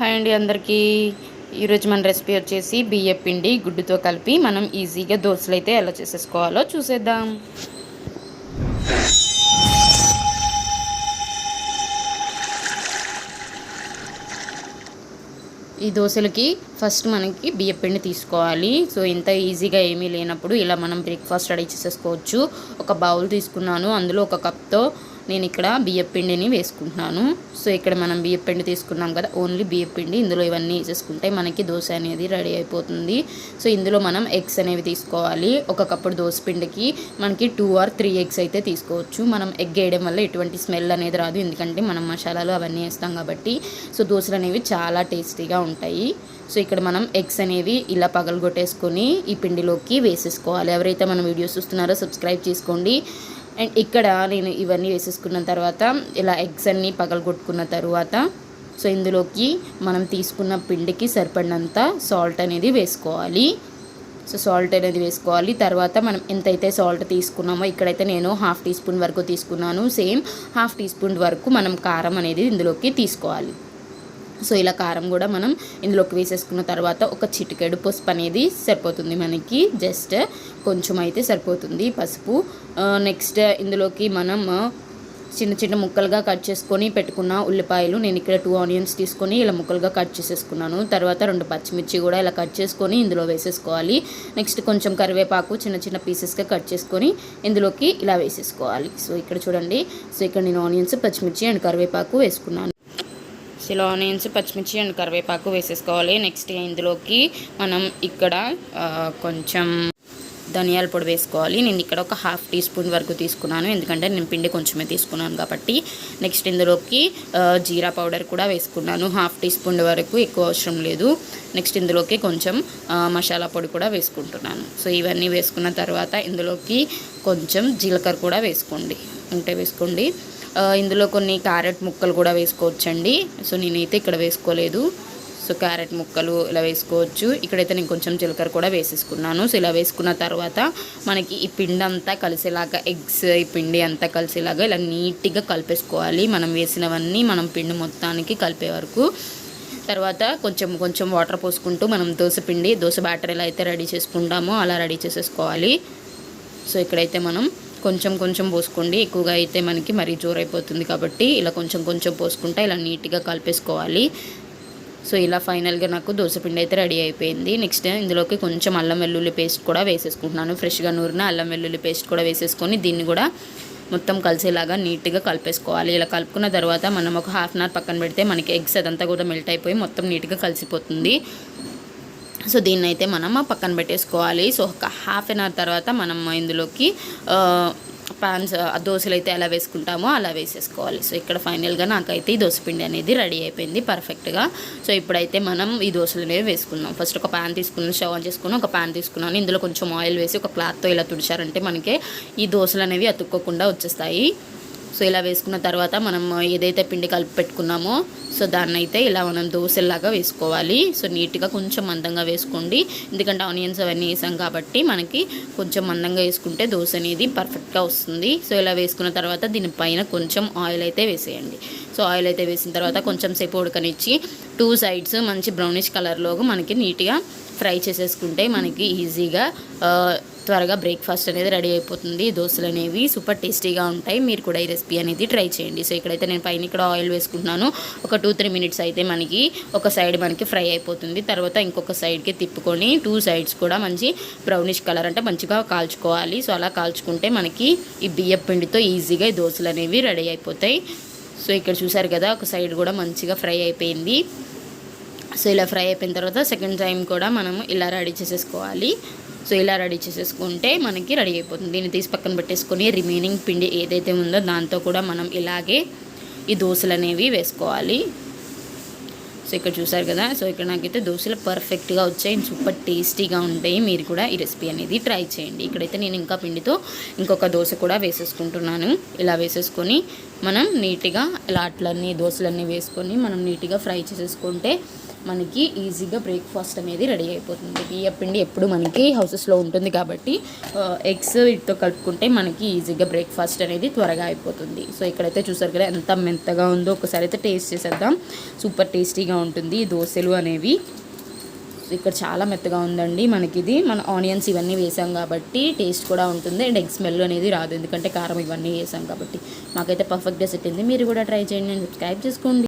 Hi అండి అందరికీ. ఈరోజు మన రెసిపీ వచ్చేసి బియ్య పిండి గుడ్డుతో కలిపి మనం ఈజీగా దోశలు అయితే ఎలా చేసేసుకోవాలో చూసేద్దాం. ఈ దోశలకి ఫస్ట్ మనకి బియ్య పిండి తీసుకోవాలి. సో ఇంత ఈజీగా ఏమీ లేనప్పుడు ఇలా మనం బ్రేక్ఫాస్ట్ రెడీ చేసేసుకోవచ్చు. ఒక బౌల్ తీసుకున్నాను అందులో ఒక కప్తో నేను ఇక్కడ బియ్యం పిండిని వేసుకుంటున్నాను. సో ఇక్కడ మనం బియ్యం పిండి తీసుకున్నాం కదా ఓన్లీ బియ్యం పిండి. ఇందులో ఇవన్నీ వేసేసుకుంటే మనకి దోశ అనేది రెడీ అయిపోతుంది. సో ఇందులో మనం ఎగ్స్ అనేవి తీసుకోవాలి. ఒక కప్పుడు దోశ పిండికి మనకి టూ ఆర్ త్రీ ఎగ్స్ అయితే తీసుకోవచ్చు. మనం ఎగ్ వేయడం వల్ల ఎటువంటి స్మెల్ అనేది రాదు. ఎందుకంటే మనం మసాలాలు అవన్నీ వేస్తాం కాబట్టి. సో దోశలు అనేవి చాలా టేస్టీగా ఉంటాయి. సో ఇక్కడ మనం ఎగ్స్ అనేవి ఇలా పగలగొట్టేసుకొని ఈ పిండిలోకి వేసేసుకోవాలి. ఎవరైతే మన వీడియోస్ చూస్తున్నారో సబ్స్క్రైబ్ చేసుకోండి. అండ్ ఇక్కడ నేను ఇవన్నీ వేసేసుకున్న తర్వాత ఇలా ఎగ్స్ అన్నీ పగలగొట్టుకున్న తర్వాత సో ఇందులోకి మనం తీసుకున్న పిండికి సరిపడినంత సాల్ట్ అనేది వేసుకోవాలి. సో సాల్ట్ అనేది వేసుకోవాలి. తర్వాత మనం ఎంతైతే సాల్ట్ తీసుకున్నామో ఇక్కడైతే నేను హాఫ్ టీ స్పూన్ వరకు తీసుకున్నాను. సేమ్ హాఫ్ టీ స్పూన్ వరకు మనం కారం అనేది ఇందులోకి తీసుకోవాలి. సో ఇలా కారం కూడా మనం ఇందులోకి వేసేసుకున్న తర్వాత ఒక చిటికెడు పసుపు అనేది సరిపోతుంది మనకి. జస్ట్ కొంచెం అయితే సరిపోతుంది పసుపు. నెక్స్ట్ ఇందులోకి మనం చిన్న చిన్న ముక్కలుగా కట్ చేసుకొని పెట్టుకున్న ఉల్లిపాయలు నేను ఇక్కడ టూ ఆనియన్స్ తీసుకొని ఇలా ముక్కలుగా కట్ చేసేసుకున్నాను. తర్వాత రెండు పచ్చిమిర్చి కూడా ఇలా కట్ చేసుకొని ఇందులో వేసేసుకోవాలి. నెక్స్ట్ కొంచెం కరివేపాకు చిన్న చిన్న పీసెస్గా కట్ చేసుకొని ఇందులోకి ఇలా వేసేసుకోవాలి. సో ఇక్కడ చూడండి. సో ఇక్కడ నేను ఆనియన్స్ పచ్చిమిర్చి అండ్ కరివేపాకు వేసుకున్నాను. ఇలా ఆనియన్స్ పచ్చిమిర్చి అండ్ కరివేపాకు వేసేసుకోవాలి. నెక్స్ట్ ఇందులోకి మనం ఇక్కడ కొంచెం ధనియాల పొడి వేసుకోవాలి. నేను ఇక్కడ ఒక హాఫ్ టీ స్పూన్ వరకు తీసుకున్నాను. ఎందుకంటే నేను పిండి కొంచెమే తీసుకున్నాను కాబట్టి. నెక్స్ట్ ఇందులోకి జీరా పౌడర్ కూడా వేసుకున్నాను. హాఫ్ టీ స్పూన్ వరకు ఎక్కువ అవసరం లేదు. నెక్స్ట్ ఇందులోకి కొంచెం మసాలా పొడి కూడా వేసుకుంటున్నాను. సో ఇవన్నీ వేసుకున్న తర్వాత ఇందులోకి కొంచెం జీలకర్ర కూడా వేసుకోండి. ఉంటే వేసుకోండి. ఇందులో కొన్ని క్యారెట్ ముక్కలు కూడా వేసుకోవచ్చండి. సో నేనైతే ఇక్కడ వేసుకోలేదు. సో క్యారెట్ ముక్కలు ఇలా వేసుకోవచ్చు. ఇక్కడైతే నేను కొంచెం జీలకర్ర కూడా వేసేసుకున్నాను. సో ఇలా వేసుకున్న తర్వాత మనకి ఈ పిండి అంతా కలిసేలాగా ఎగ్స్ ఈ పిండి అంతా కలిసేలాగా ఇలా నీట్గా కలిపేసుకోవాలి. మనం వేసినవన్నీ మనం పిండి మొత్తానికి కలిపే వరకు. తర్వాత కొంచెం కొంచెం వాటర్ పోసుకుంటూ మనం దోశ పిండి దోశ బ్యాటర్ ఎలా అయితే రెడీ చేసుకుంటామో అలా రెడీ చేసేసుకోవాలి. సో ఇక్కడైతే మనం కొంచెం కొంచెం పోసుకోండి. ఎక్కువగా అయితే మనకి మరీ జోరైపోతుంది కాబట్టి ఇలా కొంచెం కొంచెం పోసుకుంటా ఇలా నీట్గా కలిపేసుకోవాలి. సో ఇలా ఫైనల్గా నాకు దోశపిండి అయితే రెడీ అయిపోయింది. నెక్స్ట్ ఇందులోకి కొంచెం అల్లం వెల్లుల్లి పేస్ట్ కూడా వేసేసుకుంటున్నాను. ఫ్రెష్గా నూరిన అల్లం వెల్లుల్లి పేస్ట్ కూడా వేసేసుకొని దీన్ని కూడా మొత్తం కలిసేలాగా నీట్గా కలిపేసుకోవాలి. ఇలా కలుపుకున్న తర్వాత మనం ఒక హాఫ్ అన్ అవర్ పక్కన పెడితే మనకి ఎగ్స్ అదంతా కూడా మెల్ట్ అయిపోయి మొత్తం నీట్గా కలిసిపోతుంది. సో దీన్ని అయితే మనం పక్కన పెట్టేసుకోవాలి. సో ఒక హాఫ్ అన్ అవర్ తర్వాత మనం ఇందులోకి పాన్స్ దోశలు అయితే ఎలా వేసుకుంటామో అలా వేసేసుకోవాలి. సో ఇక్కడ ఫైనల్గా నాకైతే ఈ దోశపిండి అనేది రెడీ అయిపోయింది పర్ఫెక్ట్గా. సో ఇప్పుడైతే మనం ఈ దోశలు అనేవి వేసుకుందాం. ఫస్ట్ ఒక ప్యాన్ తీసుకున్నాను షవ్ ఆన్ చేసుకుని ఒక ప్యాన్ తీసుకున్నాను. ఇందులో కొంచెం ఆయిల్ వేసి ఒక క్లాత్తో ఇలా తుడిచారంటే మనకి ఈ దోశలు అనేవి అతుక్కోకుండా వచ్చేస్తాయి. సో ఇలా వేసుకున్న తర్వాత మనం ఏదైతే పిండి కలిపి పెట్టుకున్నామో సో దాన్ని అయితే ఇలా మనం దోశలాగా వేసుకోవాలి. సో నీట్గా కొంచెం మందంగా వేసుకోండి. ఎందుకంటే ఆనియన్స్ అవన్నీ వేసాం కాబట్టి మనకి కొంచెం మందంగా వేసుకుంటే దోశ అనేది పర్ఫెక్ట్గా వస్తుంది. సో ఇలా వేసుకున్న తర్వాత దీనిపైన కొంచెం ఆయిల్ అయితే వేసేయండి. సో ఆయిల్ అయితే వేసిన తర్వాత కొంచెం సేపు ఉడకనిచ్చి టూ సైడ్స్ మంచి బ్రౌనిష్ కలర్లో మనకి నీట్గా ఫ్రై చేసేసుకుంటే మనకి ఈజీగా త్వరగా బ్రేక్ఫాస్ట్ అనేది రెడీ అయిపోతుంది. దోశలు అనేవి సూపర్ టేస్టీగా ఉంటాయి. మీరు కూడా ఈ రెసిపీ అనేది ట్రై చేయండి. సో ఇక్కడైతే నేను పైన ఇక్కడ ఆయిల్ వేసుకుంటున్నాను. ఒక టూ త్రీ మినిట్స్ అయితే మనకి ఒక సైడ్ మనకి ఫ్రై అయిపోతుంది. తర్వాత ఇంకొక సైడ్కి తిప్పుకొని టూ సైడ్స్ కూడా మంచి బ్రౌనిష్ కలర్ అంటే మంచిగా కాల్చుకోవాలి. సో అలా కాల్చుకుంటే మనకి ఈ బియ్యం పిండితో ఈజీగా ఈ దోశలు అనేవి రెడీ అయిపోతాయి. సో ఇక్కడ చూసారు కదా ఒక సైడ్ కూడా మంచిగా ఫ్రై అయిపోయింది. సో ఇలా ఫ్రై అయిపోయిన తర్వాత సెకండ్ టైం కూడా మనము ఇలా రెడీ చేసేసుకోవాలి. సో ఇలా రెడీ చేసేసుకుంటే మనకి రెడీ అయిపోతుంది. దీన్ని తీసి పక్కన పెట్టేసుకొని రిమైనింగ్ పిండి ఏదైతే ఉందో దాంతో కూడా మనం ఇలాగే ఈ దోశలు అనేవి వేసుకోవాలి. సో ఇక్కడ చూసారు కదా సో ఇక్కడ నాకైతే దోశలు పర్ఫెక్ట్గా వచ్చాయి. సూపర్ టేస్టీగా ఉంటాయి. మీరు కూడా ఈ రెసిపీ అనేది ట్రై చేయండి. ఇక్కడైతే నేను ఇంకా పిండితో ఇంకొక దోశ కూడా వేసేసుకుంటున్నాను. ఇలా వేసేసుకొని మనం నీట్గా ఇలా అట్లన్నీ దోశలన్నీ వేసుకొని మనం నీట్గా ఫ్రై చేసేసుకుంటే మనకి ఈజీగా బ్రేక్ఫాస్ట్ అనేది రెడీ అయిపోతుంది. బియ్య పిండి ఎప్పుడు మనకి హౌసెస్లో ఉంటుంది కాబట్టి ఎగ్స్ వీటితో కలుపుకుంటే మనకి ఈజీగా బ్రేక్ఫాస్ట్ అనేది త్వరగా అయిపోతుంది. సో ఇక్కడైతే చూసారు కదా ఎంత మెంతగా ఉందో. ఒకసారి అయితే టేస్ట్ చేసేద్దాం. సూపర్ టేస్టీగా ఉంటుంది ఈ దోశలు అనేవి. ఇక్కడ చాలా మెత్తగా ఉందండి మనకి ఇది మన ఆనియన్స్ ఇవన్నీ వేసాం కాబట్టి టేస్ట్ కూడా ఉంటుంది. అండ్ ఎగ్ స్మెల్ అనేది రాదు. ఎందుకంటే కారం ఇవన్నీ వేసాం కాబట్టి మాకైతే పర్ఫెక్ట్గా సెట్ అయింది. మీరు కూడా ట్రై చేయండి సబ్స్క్రైబ్ చేసుకోండి.